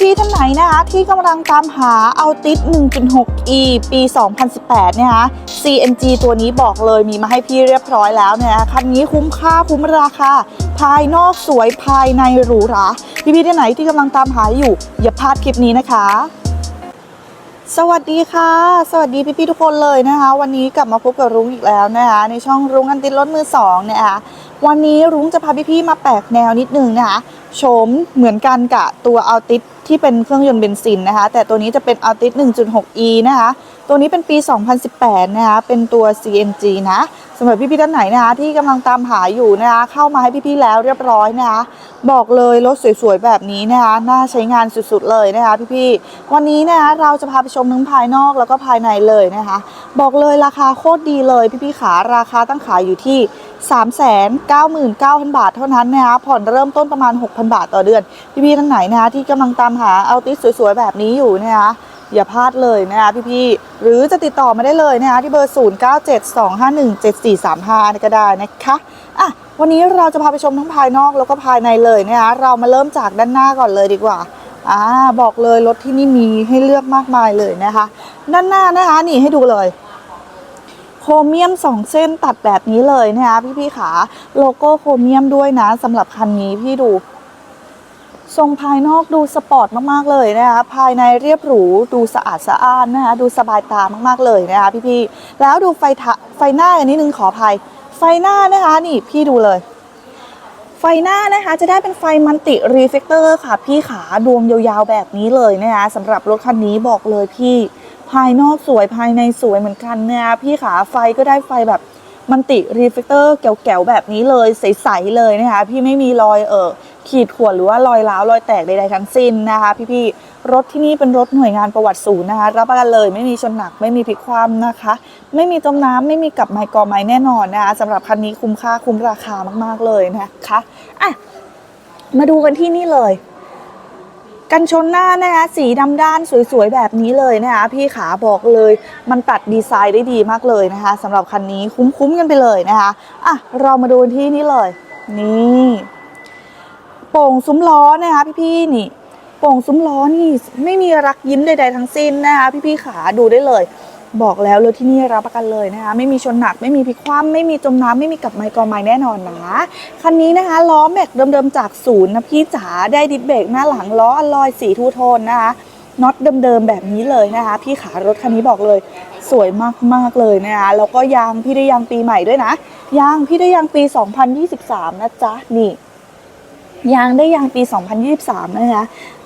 พี่ๆท่านไหนนะคะที่กำลังตามหาเอาติด 1.6e ปี 2018เนี่ยนะคะ CNG ตัวนี้บอกเลยมีมาให้พี่เรียบร้อยแล้วเนี่ยคันนี้คุ้มค่าคุ้มราคา ภายนอกสวยภายในหรูหรา พี่ๆท่านไหนที่กำลังตามหาอยู่ อย่าพลาดคลิปนี้นะคะ สวัสดีค่ะ สวัสดีพี่ๆทุกคนเลยนะคะ วันนี้กลับมาพบกับรุ้งอีกแล้วนะคะในช่องรุ้งอันติดรถมือสองนะคะวันนี้รุ้งจะพาพี่ๆมาแปลกแนวนิดนึงนะคะโฉมเหมือนกันกับตัวอัลติสที่เป็นเครื่องยนต์เบนซินนะคะ แต่ตัวนี้จะเป็นอัลติส 1.6e นะคะ ตัวนี้เป็นปี 2018 นะคะ เป็นตัว CNG นะสำหรับพี่ๆท่านไหนนะคะที่กำลังตามหาอยู่นะคะเข้ามาให้พี่ๆแล้วเรียบร้อยนะคะ บอกเลยรถสวยๆแบบนี้นะคะน่าใช้งานสุดๆเลยนะคะพี่ๆวันนี้นะคะเราจะพาไปชมทั้งภายนอกแล้วก็ภายในเลยนะคะ บอกเลยราคาโคตรดีเลยพี่ๆขาราคาตั้งขายอยู่ที่ 399,000 บาทเท่านั้นนะคะผ่อนเริ่มต้นประมาณ 6,000 บาทต่อเดือน พี่ๆท่านไหนนะคะที่กำลังตามหาเอาติสสวยๆแบบนี้อยู่นะคะ อย่าพลาดเลยนะคะพี่ๆหรือจะติดต่อมาได้เลยนะคะที่เบอร์ 0972517435ก็ได้นะคะอะวันนี้เราจะพาไปชมทั้งภายนอกแล้วก็ภายในเลยนะคะเรามาเริ่มจากด้านหน้าก่อนเลยดีกว่าอ่าบอกเลยรถที่นี่มีให้เลือกมากมายเลยนะคะ ด้านหน้านะคะนี่ให้ดูเลยโครเมียม 2 เส้นตัดแบบนี้เลยนะคะพี่ๆขาโลโก้โครเมียมด้วยนะสำหรับคันนี้พี่ดู ทรงภายนอกดูสปอร์ตมากๆเลยนะคะ ภายในเรียบหรูดูสะอาดสะอ้านนะคะ ดูสบายตามากๆเลยนะคะพี่ๆ แล้วดูไฟทะไฟหน้าอันนี้นึงขออภัย ไฟหน้านะคะนี่พี่ดูเลย ไฟหน้านะคะจะได้เป็นไฟมันติรีเฟกเตอร์ค่ะพี่ขาดวงยาวๆแบบนี้เลยนะคะสำหรับรถคันนี้บอกเลยพี่ภายนอกสวยภายในสวยเหมือนกันนะคะพี่ขาไฟก็ได้ไฟแบบมันติรีเฟกเตอร์แก๋วๆแบบนี้เลยใสๆเลยนะคะพี่ไม่มีรอยเออ ขีดข่วนหรือว่ารอยร้าวรอยแตกใดๆทั้งสิ้นนะคะ พี่ๆรถที่นี่เป็นรถหน่วยงานประวัติศูนย์นะคะ รับประกันเลยไม่มีชนหนักไม่มีพลิกคว่ำนะคะ ไม่มีจมน้ำไม่มีกับไมค์กอไม้แน่นอนนะคะสำหรับคันนี้คุ้มค่าคุ้มราคามากๆเลยนะคะอะมาดูกันที่นี่เลยกันชนหน้านะคะสีดำด้านสวยๆแบบนี้เลยนะคะพี่ขาบอกเลยมันตัดดีไซน์ได้ดีมากเลยนะคะสำหรับคันนี้คุ้มๆกันไปเลยนะคะอะเรามาดูที่นี่เลย นี่ โป่งซุ้มล้อนะคะพี่ๆนี่โป่งซุ้มล้อนี่ไม่มีรักยิ้มใด ๆ ทั้งสิ้นนะคะพี่ๆขาดูได้เลย บอกแล้วเลยที่นี่รับประกันเลยนะคะไม่มีชนหนักไม่มีพลิกคว่ำไม่มีจมน้ำไม่มีกับไมกอไม้แน่นอนนะคันนี้นะคะล้อแม็กเดิมๆจากศูนย์นะพี่จ๋าได้ดิสเบรกหน้าหลังล้ออลลอยสีทูโทนนะคะน็อตเดิมๆแบบนี้เลยนะคะ พี่ขารถคันนี้บอกเลย สวยมากๆเลยนะคะแล้วก็ยางพี่ได้ยางปีใหม่ด้วยนะยางพี่ได้ยางปี 2023 นะจ๊ะนี่ ยางได้ยางปี 2023 นะคะ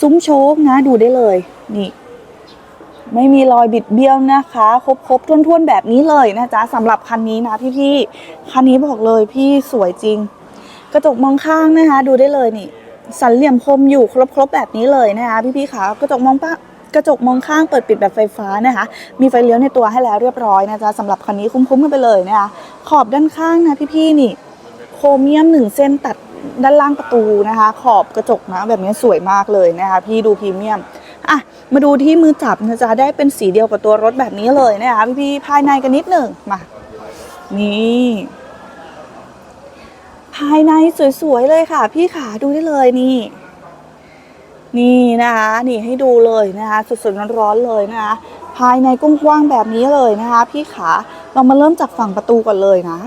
ซุ้มโชคนะดูได้เลย นี่ ไม่มีรอยบิดเบี้ยวนะคะ ครบครบท้วนๆ แบบนี้เลยนะจ๊ะสำหรับคันนี้นะพี่ๆ คันนี้บอกเลยพี่สวยจริง กระจกมองข้างนะคะ ดูได้เลยนี่ สันเหลี่ยมคมอยู่ครบๆแบบนี้เลยนะคะพี่ๆขากระจกมองป้ากระจกมองข้างเปิดปิดแบบไฟฟ้านะคะ มีไฟเลี้ยวในตัวให้แล้วเรียบร้อยนะจ๊ะสำหรับคันนี้คุ้มๆกันไปเลยนะคะ ขอบด้านข้างนะพี่ๆนี่ โครเมียมหนึ่งเส้นตัด ด้านล่างประตูนะคะ ขอบกระจกนะแบบนี้สวยมากเลยนะคะ พี่ดูพรีเมียมอะมาดูที่มือจับนะจ๊ะได้เป็นสีเดียวกับตัวรถแบบนี้เลยนะคะพี่พี่ๆภายในกันนิดหนึ่งมานี่ภายในสวยๆเลยค่ะ พี่ขาดูได้เลยนี่ นี่นะคะนี่ให้ดูเลยนะคะสดๆร้อนๆเลยนะคะภายในกว้างๆแบบนี้เลยนะคะ พี่ขาเรามาเริ่มจากฝั่งประตูก่อนเลยนะ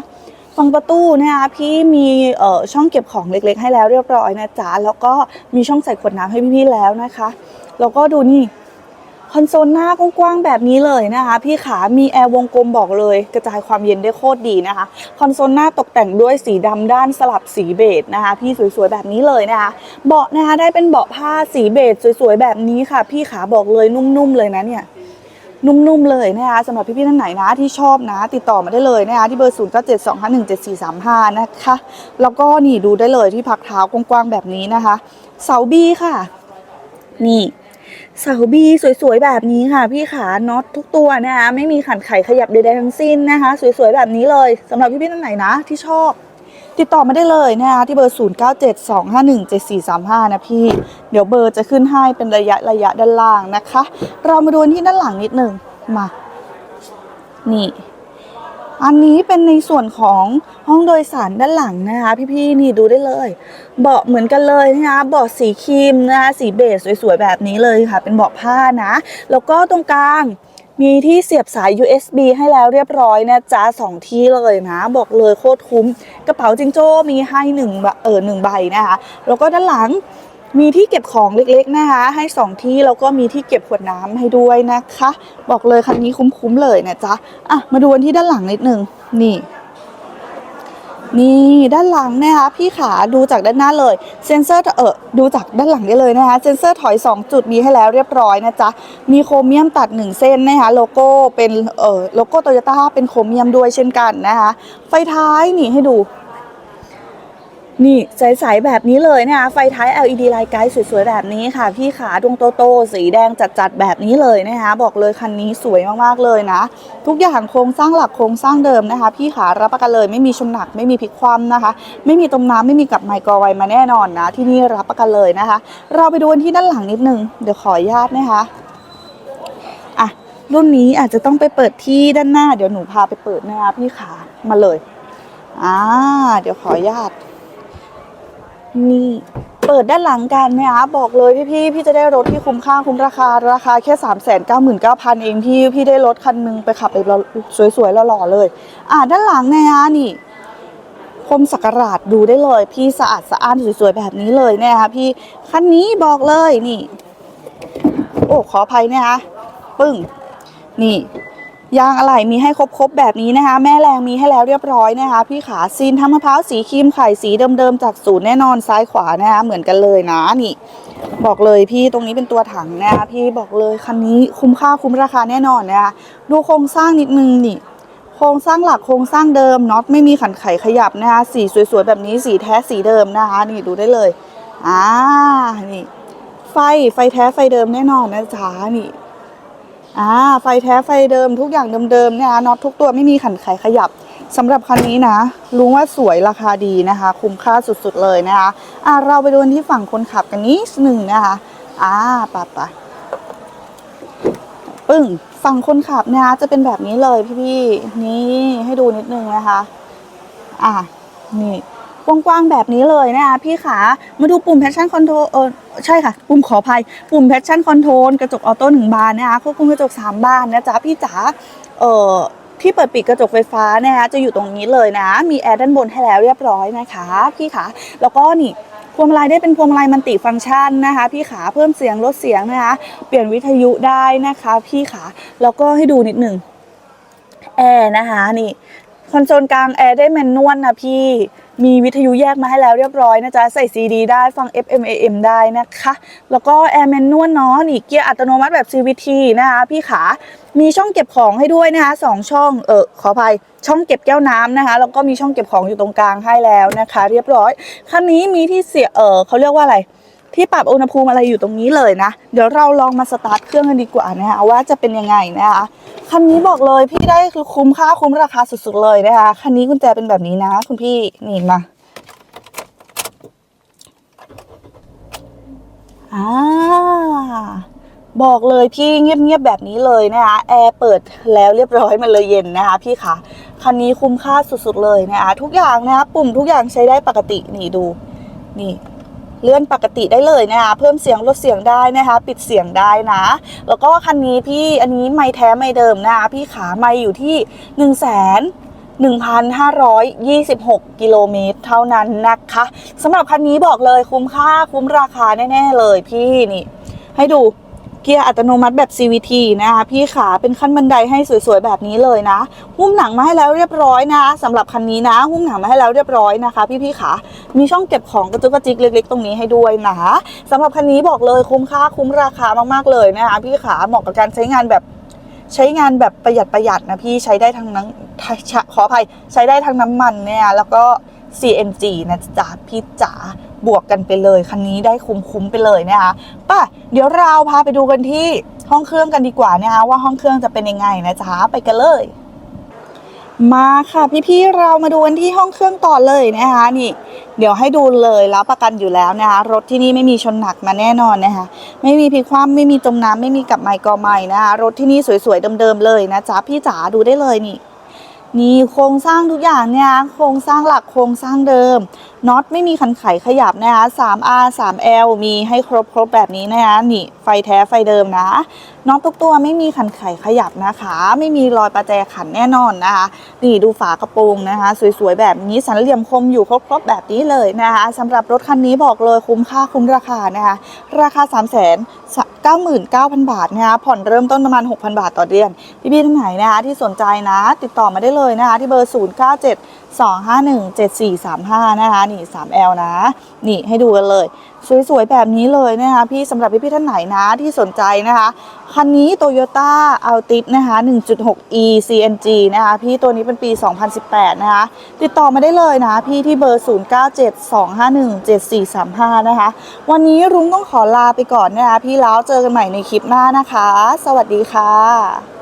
ฝั่งประตูนะคะพี่มีช่องเก็บของเล็กๆ ให้แล้วเรียบร้อยนะจ๊ะแล้วก็มีช่องใส่ขวดน้ำให้พี่ๆแล้วนะคะแล้วก็ดูนี่คอนโซลหน้ากว้างๆแบบนี้เลยนะคะ พี่ขามีแอร์วงกลมบอกเลย กระจายความเย็นได้โคตรดีนะคะ คอนโซลหน้าตกแต่งด้วยสีดำด้านสลับสีเบจนะคะ พี่สวยๆแบบนี้เลยนะคะ เบาะนะคะได้เป็นเบาะผ้าสีเบจสวยๆแบบนี้ค่ะ พี่ขาบอกเลยนุ่มๆเลยนะเนี่ย นุ่มๆเลยนะคะสำหรับพี่ๆท่านไหนนะที่ชอบนะ ติดต่อมาได้เลยนะคะที่เบอร์0 9 7 2 5 1 7 4 3 5นะคะแล้วก็นี่ดูได้เลยที่พักเท้ากว้างๆแบบนี้นะคะ เสาบีค่ะ นี่เสาบีสวยๆแบบนี้ค่ะ พี่ขาน็อตทุกตัวนะคะไม่มีขันไขขยับใดๆทั้งสิ้นนะคะ สวยๆแบบนี้เลยสำหรับพี่ๆท่านไหนนะที่ชอบ ติดต่อมาได้เลยนะคะที่เบอร์ 0 9 7 2 5 1 7 4 3 5 นะพี่ เดี๋ยวเบอร์จะขึ้นให้เป็นระยะระยะด้านล่างนะคะ เรามาดูที่ด้านหลังนิดหนึ่งมา นี่ อันนี้เป็นในส่วนของห้องโดยสารด้านหลังนะคะ พี่ๆนี่ดูได้เลย เบาะเหมือนกันเลยนะคะเบาะสีครีมนะคะสีเบจสวยๆแบบนี้เลยค่ะ เป็นเบาะผ้านะ แล้วก็ตรงกลาง มีที่เสียบสาย USB ให้แล้วเรียบร้อยนะจ้าสองที่เลยนะ บอกเลยโคตรคุ้ม กระเป๋าจิงโจ้มีให้หนึ่งใบเออหนึ่งใบนะคะ แล้วก็ด้านหลังมีที่เก็บของเล็กๆนะคะ ให้สองที่แล้วก็มีที่เก็บขวดน้ำให้ด้วยนะคะ บอกเลยคันนี้คุ้มๆเลยนะจ๊ะอะมาดูวันที่ด้านหลังนิดนึงนี่ นี่ด้านหลังนะคะพี่ขาดูจากด้านหน้าเลยเซ็นเซอร์เออดูจากด้านหลังได้เลยนะคะเซ็นเซอร์ถอย 2 จุดมีให้แล้วเรียบร้อยนะจ๊ะมีโครเมียมตัด 1 เส้นนะคะโลโก้เป็นเออโลโก้โตโยต้าเป็นโครเมียมด้วยเช่นกันนะคะไฟท้ายนี่ให้ดู นี่ใสๆแบบนี้เลยนะคะไฟท้าย LED ไลท์ไกด์สวยๆแบบนี้ค่ะ พี่ขาดวงโตๆสีแดงจัดๆแบบนี้เลยนะคะ บอกเลยคันนี้สวยมากๆเลยนะ ทุกอย่างโครงสร้างหลักโครงสร้างเดิมนะคะ พี่ขารับประกันเลยไม่มีชนหนักไม่มีพลิกคว่ำนะคะ ไม่มีตมน้ำไม่มีกับไมค์กอไวมาแน่นอนนะ ที่นี่รับประกันเลยนะคะ เราไปดูที่ด้านหลังนิดนึงเดี๋ยวขออนุญาตนะคะอะรุ่นนี้อาจจะต้องไปเปิดที่ด้านหน้า เดี๋ยวหนูพาไปเปิดนะคะพี่ขามาเลยอ่าเดี๋ยวขออนุญาต นี่ เปิดด้านหลังกันนะคะบอกเลยพี่พี่พี่จะได้รถที่คุ้มค่าคุ้มราคาราคาแค่ 3 9 9 0 0 0 เองพี่พี่ได้รถคันหนึงไปขับไปสวยๆหล่อๆเลย อ่าด้านหลังนะคะนี่คมสักการาดดูได้เลย พี่สะอาดสะอ้านสวยๆแบบนี้เลยนะคะพี่คันนี้บอกเลยนี่ โอ้ขออภัยนะคะปึ้งนี่ ยางอะไหล่มีให้ครบๆแบบนี้นะคะ แม่แรงมีให้แล้วเรียบร้อยนะคะ พี่ขาซีนทำมะพร้าวสีครีมไข่สีเดิมๆจากศูนย์แน่นอนซ้ายขวานะคะ เหมือนกันเลยนะนี่บอกเลยพี่ตรงนี้เป็นตัวถังนะคะพี่บอกเลยคันนี้คุ้มค่าคุ้มราคาแน่นอนนะคะดูโครงสร้างนิดนึงนี่โครงสร้างหลักโครงสร้างเดิมน็อตไม่มีขันไขขยับนะคะสีสวยๆแบบนี้สีแท้สีเดิมนะคะ นี่ดูได้เลยอ่านี่ไฟไฟแท้ไฟเดิมแน่นอนนะจ๊ะนี่ อ่าไฟแท้ไฟเดิมทุกอย่างเดิมๆเนี่ยน็อตทุกตัวไม่มีขันไขขยับสำหรับคันนี้นะรู้ว่าสวยราคาดีนะคะ คุ้มค่าสุดๆเลยนะคะอ่าเราไปดูนที่ฝั่งคนขับกันนิดหนึ่งนะคะอ่าปะปะปึ้งฝั่งคนขับนะคะจะเป็นแบบนี้เลยพี่ๆนี่ให้ดูนิดนึงนะคะ อ่านี่ กว้างๆแบบนี้เลยนะคะพี่ขามาดูปุ่ม passion control เออใช่ค่ะ ปุ่มขออภัย ปุ่ม passion control กระจกออโต้หนึ่งบานนะคะควบคุมกระจกสามบานนะจ๊ะพี่จ๋าเออที่เปิดปิดกระจกไฟฟ้านะคะจะอยู่ตรงนี้เลยนะ มีแอร์ด้านบนให้แล้วเรียบร้อยนะคะพี่ขาแล้วก็นี่พวงมาลัยได้เป็นพวงมาลัยมันติฟังก์ชันนะคะ พี่ขาเพิ่มเสียงลดเสียงนะคะ เปลี่ยนวิทยุได้นะคะ พี่ขาแล้วก็ให้ดูนิดหนึ่งแอร์นะคะนี่คอนโซลกลางแอร์ได้แมนนวลนะพี่ มีวิทยุแยกมาให้แล้วเรียบร้อยนะจ๊ะ ใส่ซีดีได้ฟัง FM AM ได้นะคะ แล้วก็แอร์แมนนวลเนาะนี่เกียร์อัตโนมัติแบบ CVT นะคะพี่ขา มีช่องเก็บของให้ด้วยนะคะสองช่อง เออขออภัย ช่องเก็บแก้วน้ำนะคะ แล้วก็มีช่องเก็บของอยู่ตรงกลางให้แล้วนะคะ เรียบร้อย คันนี้มีที่เสีย เออเขาเรียกว่าอะไร ที่ปรับอุณหภูมิอะไรอยู่ตรงนี้เลยนะ เดี๋ยวเราลองมาสตาร์ทเครื่องกันดีกว่านะคะว่าจะเป็นยังไงนะคะคันนี้บอกเลยพี่ได้คือคุ้มค่าคุ้มราคาสุดๆเลยนะคะคันนี้กุญแจเป็นแบบนี้นะ คุณพี่นี่มาอ่าบอกเลยพี่เงียบๆแบบนี้เลยนะคะแอร์เปิดแล้วเรียบร้อยมันเลยเย็นนะคะพี่คะคันนี้คุ้มค่าสุดๆเลยนะคะทุกอย่างนะคะปุ่มทุกอย่างใช้ได้ปกตินี่ดูนี่ เลื่อนปกติได้เลยนะคะเพิ่มเสียงลดเสียงได้นะคะ ปิดเสียงได้นะ แล้วก็คันนี้พี่อันนี้ไม่แท้ไม่เดิมนะคะพี่ขาไม่อยู่ที่1นึ่งแสน1,526 กิโลเมตรเท่านั้นนะคะสำหรับคันนี้บอกเลยคุ้มค่าคุ้มราคาแน่ ๆ เลยพี่นี่ ให้ดู เกียร์อัตโนมัติแบบ CVT นะคะ พี่ขาเป็นขั้นบันไดให้สวยๆ แบบนี้เลยนะ หุ้มหนังมาให้แล้วเรียบร้อยนะสำหรับคันนี้นะ หุ้มหนังมาให้แล้วเรียบร้อยนะคะ พี่ๆขามีช่องเก็บของกระจุกกระจิกเล็ก ๆ ตรงนี้ให้ด้วยนะคะสำหรับคันนี้บอกเลยคุ้มค่าคุ้มราคามากๆเลยนะคะพี่ขาเหมาะกับการใช้งานแบบใช้งานแบบประหยัดประหยัดนะพี่ใช้ได้ทั้งน้ำขออภัยใช้ได้ทั้งน้ำมันเนี่ยแล้วก็ CNG นะจ๊ะพี่จ๋า บวกกันไปเลยคันนี้ได้คุ้มๆไปเลยนะคะป่ะเดี๋ยวเราพาไปดูกันที่ห้องเครื่องกันดีกว่านะคะว่าห้องเครื่องจะเป็นยังไงนะจ๊ะไปกันเลย มาค่ะพี่ๆเรามาดูกันที่ห้องเครื่องต่อเลยนะคะนี่ เดี๋ยวให้ดูเลยแล้วประกันอยู่แล้วนะคะรถที่นี่ไม่มีชนหนักมาแน่นอนนะคะไม่มีพลิกคว่ำไม่มีจมน้ำไม่มีกับไมค์กอไม้นะคะรถที่นี่สวยๆเดิมๆเลยนะจ๊ะพี่จ๋าดูได้เลยนี่ นี่โครงสร้างทุกอย่างเนี่ยโครงสร้างหลักโครงสร้างเดิมน็อตไม่มีคันไขขยับนะคะ 3R 3L มีให้ครบครบแบบนี้นะคะนี่ไฟแท้ไฟเดิมนะ น็อตทุกตัวไม่มีคันไขขยับนะคะ ไม่มีรอยประแจขันแน่นอนนะคะนี่ดูฝากระโปรงนะคะ สวยๆแบบนี้สันเหลี่ยมคมอยู่ครบๆแบบนี้เลยนะคะสำหรับรถคันนี้บอกเลยคุ้มค่าคุ้มราคานะคะราคา3 9 9 9 0 0 0 บาทนะคะผ่อนเริ่มต้นประมาณ 6,000 บาทต่อเดือน พี่ๆท่านไหนนะคะที่สนใจนะ ติดต่อมาได้เลยนะคะที่เบอร์ 0 2 5 1 7 4 3 5 นะคะ นี่ 3L นะ นี่ให้ดูกันเลย สวยๆ แบบนี้เลยนะคะ พี่สำหรับพี่ๆท่านไหนนะที่สนใจนะคะ คันนี้ Toyota Altis นะคะ 1.6e CNG นะคะ พี่ตัวนี้เป็นปี 2018 นะคะ ติดต่อมาได้เลยนะ พี่ที่เบอร์ 0972517435 นะคะ วันนี้รุ้งต้องขอลาไปก่อนนะคะ พี่แล้วเจอกันใหม่ในคลิปหน้านะคะ สวัสดีค่ะ